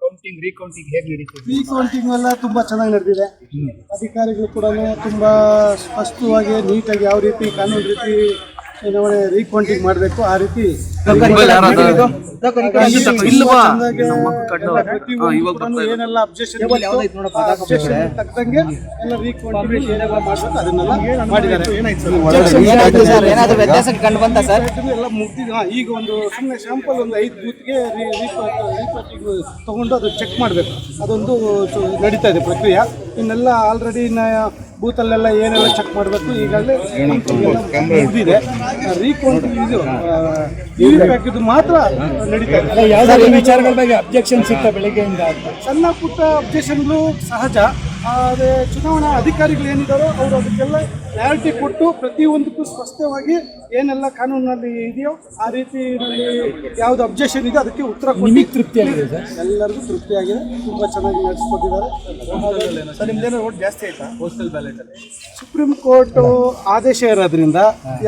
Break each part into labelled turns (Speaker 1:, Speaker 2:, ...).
Speaker 1: Counting recounting ಹೇಗೆ ನಡೀತದೆ
Speaker 2: ಈ ಕೌಂಟಿಂಗ್ ಎಲ್ಲ ತುಂಬಾ ಚೆನ್ನಾಗಿ ನಡೆದಿದೆ. ಅಧಿಕಾರಿಗಳು ಕೂಡ ತುಂಬಾ ಸ್ಪಷ್ಟವಾಗಿ ನೀಟಾಗಿ ಯಾವ ರೀತಿ ಕಾನೂನು ರೀತಿ ಚುನಾವಣೆ ರೀಕೌಂಟಿಂಗ್ ಮಾಡಬೇಕು. ಆ ರೀತಿ? ಏನೆಲ್ಲ ಅಬ್ಜೆಕ್ಷನ್ ತಕ್ಕಂಗೆ ಎಲ್ಲ ರೀಕೌಂಟಿಂಗ್ ಏನೆಲ್ಲ ಮಾಡಬೇಕು. ಅದನ್ನೆಲ್ಲ ಮಾಡಿದ್ದಾರೆ. ಎಲ್ಲ ಮುಗ್ದಿದೆ ಹಾ, ಈಗ ಒಂದು ಸುಮ್ಮನೆ ಶಾಂಪಲ್ ಒಂದು ಐದು ಬೂತ್ಗೆ ರೀಪೋರ್ಟಿಂಗ್ ತಗೊಂಡು ಅದು ಚೆಕ್ ಮಾಡಬೇಕು. ಅದೊಂದು ಚು- ನಡೀತಾ ಇದೆ ಪ್ರಕ್ರಿಯೆ. ಇನ್ನೆಲ್ಲ ಆಲ್ರೆಡಿ ಬೂತಲ್ಲೆಲ್ಲ ಏನೆಲ್ಲ ಚೆಕ್ ಮಾಡಬೇಕು ಈಗಾಗಲೇ ಮುಗಿದಿದೆ. ರೀಕೌಂಟಿಂಗ್ ಇದು ಇ ಪ್ಯಾಕಿದು ಮಾತ್ರ ನಡೀತಾ ಇದೆ.
Speaker 1: ಯಾವ್ದಾದ್ರು ವಿಚಾರಗಳ ಬಗ್ಗೆ ಅಬ್ಜೆಕ್ಷನ್ ಸಿಗ್ತಾ ಬೆಳಿಗ್ಗೆಯಿಂದ
Speaker 2: ಸಣ್ಣ ಪುಟ್ಟ ಅಬ್ಜೆಕ್ಷನ್ಗಳು ಸಹಜ. ಆದರೆ ಚುನಾವಣಾ ಅಧಿಕಾರಿಗಳು ಏನಿದ್ದಾರೋ ಅವರು ಅದಕ್ಕೆಲ್ಲ ಕ್ಲಾರಿಟಿ ಕೊಟ್ಟು ಪ್ರತಿಯೊಂದಕ್ಕೂ ಸ್ಪಷ್ಟವಾಗಿ ಏನೆಲ್ಲ ಕಾನೂನಲ್ಲಿ ಇದೆಯೋ ಆ ರೀತಿ ಯಾವುದು ಅಬ್ಜೆಕ್ಷನ್ ಇದೆ ಅದಕ್ಕೆ ಉತ್ತರ ಕೊಟ್ಟು
Speaker 1: ತೃಪ್ತಿ ಆಗಿದೆ
Speaker 2: ಎಲ್ಲರಿಗೂ ತೃಪ್ತಿಯಾಗಿದೆ ತುಂಬ ಚೆನ್ನಾಗಿ ನಡೆಸ್ಕೊಟ್ಟಿದ್ದಾರೆ.
Speaker 1: ಸರ್ ನಿಮ್ದೇನೋ ಓಟ್ ಜಾಸ್ತಿ ಆಯ್ತಾ? ಪೋಸ್ಟಲ್ ಬ್ಯಾಲೆಟ್ ಅಲ್ಲಿ.
Speaker 2: ಸುಪ್ರೀಂ ಕೋರ್ಟ್ ಆದೇಶ ಇರೋದ್ರಿಂದ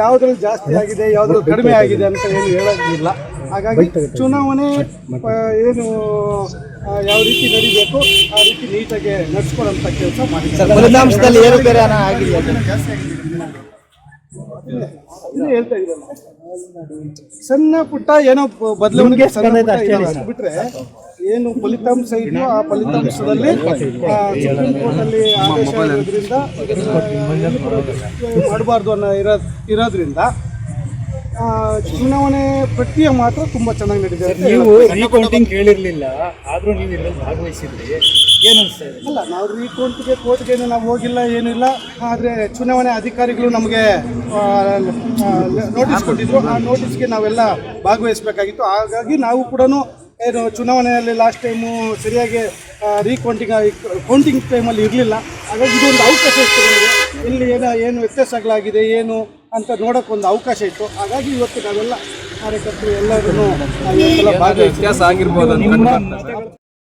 Speaker 2: ಯಾವುದ್ರಲ್ಲಿ ಜಾಸ್ತಿ ಆಗಿದೆ ಯಾವುದ್ರಲ್ಲಿ ಕಡಿಮೆ ಆಗಿದೆ ಅಂತ ಏನು ಹೇಳೋದಿಲ್ಲ. ಹಾಗಾಗಿ ಚುನಾವಣೆ ಏನು ಯಾವ ರೀತಿ ನಡಿಬೇಕು ಆ ರೀತಿ ನೀಟಾಗಿ ನಡ್ಸ್ಕೊಳ್ಳೋಂಥ ಕೆಲಸ ಮಾಡಿದ್ದಾರೆ.
Speaker 3: ಫಲಿತಾಂಶದಲ್ಲಿ ಏನು ಬೇರೆ
Speaker 2: ಆಗಿದೆ. ಹೇಳ್ತಾ. ಸಣ್ಣ ಪುಟ್ಟ ಏನೋ ಬದಲಾವಣೆಗೆ ಬದಲಾವಣೆ ಬಿಟ್ರೆ ಏನು ಫಲಿತಾಂಶ ಇದೆಯೋ ಆ ಫಲಿತಾಂಶದಲ್ಲಿ ಸುಪ್ರೀಂ ಕೋರ್ಟಲ್ಲಿ ಆದೇಶ ಇರೋದ್ರಿಂದ ಮಾಡಬಾರ್ದು ಅನ್ನೋ ಇರೋ ಇರೋದ್ರಿಂದ ಚುನಾವಣೆ ಪ್ರಕ್ರಿಯೆ ಮಾತ್ರ ತುಂಬಾ ಚೆನ್ನಾಗಿ ನಡೆದಿದೆ
Speaker 1: ನೀವು ರೀಕೌಂಟಿಂಗ್ ಕೇಳಿರ್ಲಿಲ್ಲ ಆದ್ರೂ ನೀವು ಇದರಲ್ಲಿ ಭಾಗವಹಿಸಿದ್ರಿ. ಏನು ಅನ್ಸ್ತಾ ಇದೆ?
Speaker 2: ಅಲ್ಲ ನಾವು ರೀಕೌಂಟ್ಗೆ ಕೋರ್ಟ್ಗೆ ನಾವು ಹೋಗಿಲ್ಲ ಏನಿಲ್ಲ. ಆದರೆ ಚುನಾವಣೆ ಅಧಿಕಾರಿಗಳು ನಮಗೆ ನೋಟಿಸ್ ಕೊಟ್ಟಿದ್ರು. ಆ ನೋಟಿಸ್ಗೆ ನಾವೆಲ್ಲ ಭಾಗವಹಿಸಬೇಕಾಗಿತ್ತು. ಹಾಗಾಗಿ ನಾವು ಕೂಡ ಏನು ಚುನಾವಣೆಯಲ್ಲಿ ಲಾಸ್ಟ್ ಟೈಮು ಸರಿಯಾಗಿ ರೀಕೌಂಟಿಂಗ್ ಕೌಂಟಿಂಗ್ ಟೈಮಲ್ಲಿ ಇರಲಿಲ್ಲ. ಹಾಗಾಗಿ ಇದೊಂದು ಅವಕಾಶ ಇತ್ತು ಇಲ್ಲಿ ಏನೋ ಏನು ವ್ಯತ್ಯಾಸಗಳಾಗಿದೆ ಏನು ಅಂತ ನೋಡೋಕೆ ಒಂದು ಅವಕಾಶ ಇತ್ತು. ಹಾಗಾಗಿ ಇವತ್ತು ನಾವೆಲ್ಲ ಕಾರ್ಯಕರ್ತರು ಎಲ್ಲರೂ ಭಾಗವಹಿಸಿ